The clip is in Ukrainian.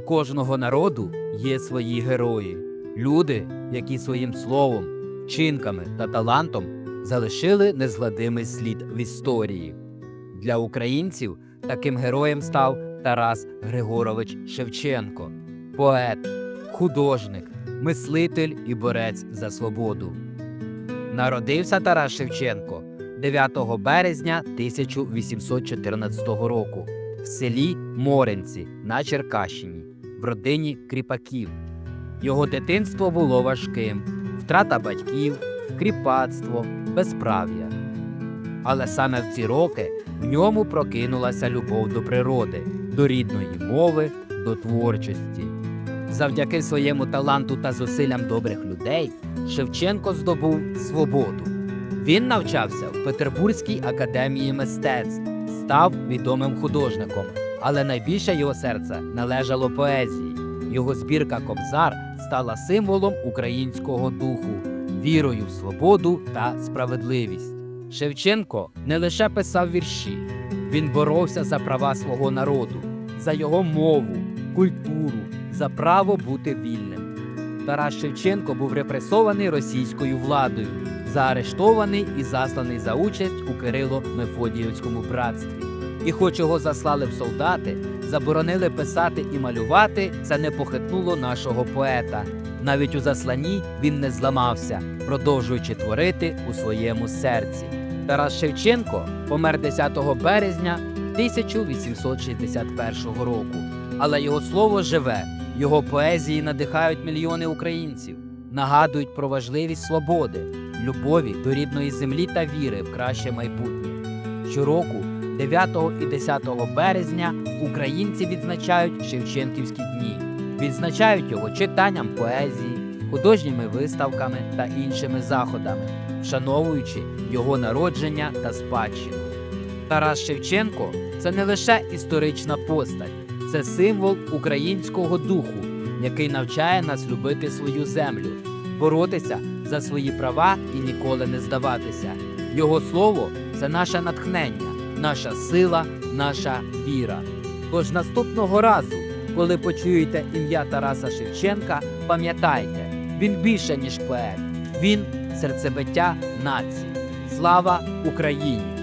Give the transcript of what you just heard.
кожного народу є свої герої, люди, які своїм словом, вчинками та талантом залишили незгладимий слід в історії. Для українців таким героєм став Тарас Григорович Шевченко, поет, художник, мислитель і борець за свободу. Народився Тарас Шевченко 9 березня 1814 року в селі Моренці на Черкащині, в родині кріпаків. Його дитинство було важким: втрата батьків, кріпацтво, безправ'я. Але саме в ці роки в ньому прокинулася любов до природи, до рідної мови, до творчості. Завдяки своєму таланту та зусиллям добрих людей Шевченко здобув свободу. Він навчався в Петербурзькій академії мистецтв, став відомим художником, але найбільше його серце належало поезії. Його збірка Кобзар стала символом українського духу, вірою в свободу та справедливість. Шевченко не лише писав вірші, він боровся за права свого народу, за його мову, культуру, за право бути вільним. Тарас Шевченко був репресований російською владою, заарештований і засланий за участь у Кирило-Мефодіївському братстві. І хоч його заслали в солдати, заборонили писати і малювати, це не похитнуло нашого поета. Навіть у засланні він не зламався, продовжуючи творити у своєму серці. Тарас Шевченко помер 10 березня 1861 року. Але його слово живе, його поезії надихають мільйони українців, нагадують про важливість свободи, любові до рідної землі та віри в краще майбутнє. Щороку, 9 і 10 березня, українці відзначають Шевченківські дні, відзначають його читанням поезії, художніми виставками та іншими заходами, вшановуючи його народження та спадщину. Тарас Шевченко це не лише історична постать, це символ українського духу, який навчає нас любити свою землю, боротися за свої права і ніколи не здаватися. Його слово це наше натхнення, наша сила, наша віра. Тож наступного разу, коли почуєте ім'я Тараса Шевченка, пам'ятайте, він більше, ніж поет, він серцебиття нації. Слава Україні!